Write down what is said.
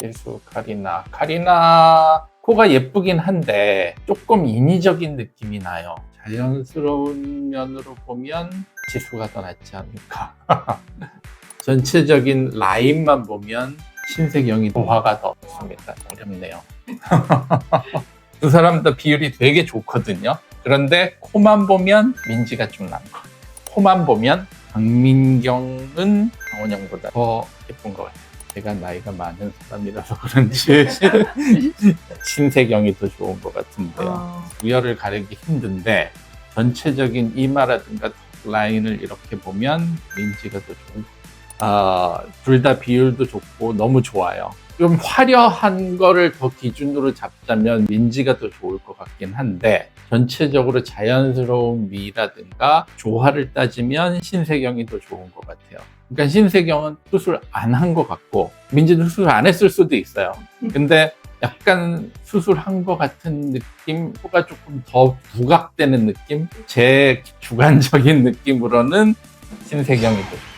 지수 카리나 카리나 코가 예쁘긴 한데 조금 인위적인 느낌이 나요. 자연스러운 면으로 보면 지수가 더 낫지 않을까. 전체적인 라인만 보면 신세경이 도화가 더 좋습니다. 어렵네요. 두 사람 다 비율이 되게 좋거든요. 그런데 코만 보면 민지가 좀 난 거. 코만 보면 박민경은 강원영보다 더 예쁜 것 같아요. 제가 나이가 많은 사람이라서 그런지 신세경이 더 좋은 것 같은데요. 어, 우열을 가리기 힘든데 전체적인 이마라든가 턱 라인을 이렇게 보면 민지가 더 좋은 아, 둘다 비율도 좋고 너무 좋아요. 좀 화려한 거를 더 기준으로 잡자면 민지가 더 좋을 것 같긴 한데 전체적으로 자연스러운 미라든가 조화를 따지면 신세경이 더 좋은 것 같아요. 그러니까 신세경은 수술 안 한 것 같고 민지도 수술 안 했을 수도 있어요. 근데 약간 수술한 것 같은 느낌, 코가 조금 더 부각되는 느낌, 제 주관적인 느낌으로는 신세경이 더 좋아요.